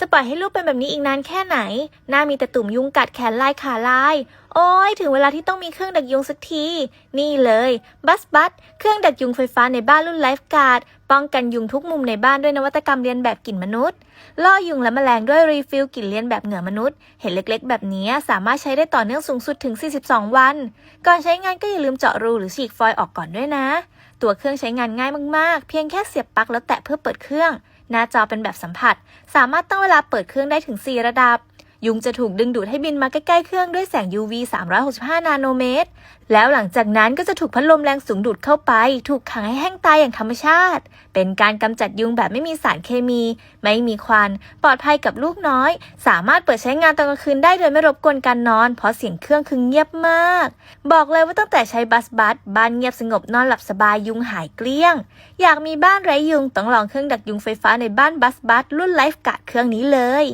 จะปล่อยให้ลูกเป็นแบบนี้อีกนานแค่ไหน หน้ามีแต่ตุ่มยุงกัดแขนลายขาลาย โอ้ย ถึงเวลาที่ต้องมีเครื่องดักยุงสักที นี่เลย บัสบัสเครื่องดักยุงไฟฟ้าในบ้านรุ่นไลฟ์การ์ด ป้องกันยุงทุกมุมในบ้านด้วยนวัตกรรมเรียนแบบกลิ่นมนุษย์ ล่อยุงและแมลงด้วยรีฟิลกลิ่นเลียนแบบเหงื่อมนุษย์ เห็นเล็กๆ แบบนี้สามารถใช้ได้ต่อเนื่องสูงสุดถึง 42 วัน ก่อนใช้งานก็อย่าลืมเจาะรูหรือฉีกฟอยล์ออกก่อนด้วยนะ ตัวเครื่องใช้งานง่ายมากๆ เพียงแค่เสียบปลั๊กแล้วแตะเพื่อเปิดเครื่อง หน้าจอเป็นแบบสัมผัส สามารถตั้งเวลาเปิดเครื่องได้ถึง 4 ระดับ ยุงจะถูกดึงดูดให้บินมาใกล้ๆเครื่องด้วยแสง UV 365 นาโนเมตร แล้วหลังจากนั้นก็จะถูกพัดลมแรงสูงดูดเข้าไป ถูกขังให้แห้งตายอย่างธรรมชาติ เป็นการกำจัดยุงแบบไม่มีสารเคมี ไม่มีควัน ปลอดภัยกับลูกน้อย สามารถเปิดใช้งานตอนกลางคืนได้โดยไม่รบกวนการนอน เพราะเสียงเครื่องคือเงียบมาก บอกเลยว่าตั้งแต่ใช้บัสบัสบ้านเงียบสงบนอนหลับสบายยุงหายเกลี้ยง อยากมีบ้านไร้ยุงต้องลองเครื่องดักยุงไฟฟ้าในบ้านบัสบัสรุ่นไลฟ์การ์ดเครื่องนี้เลย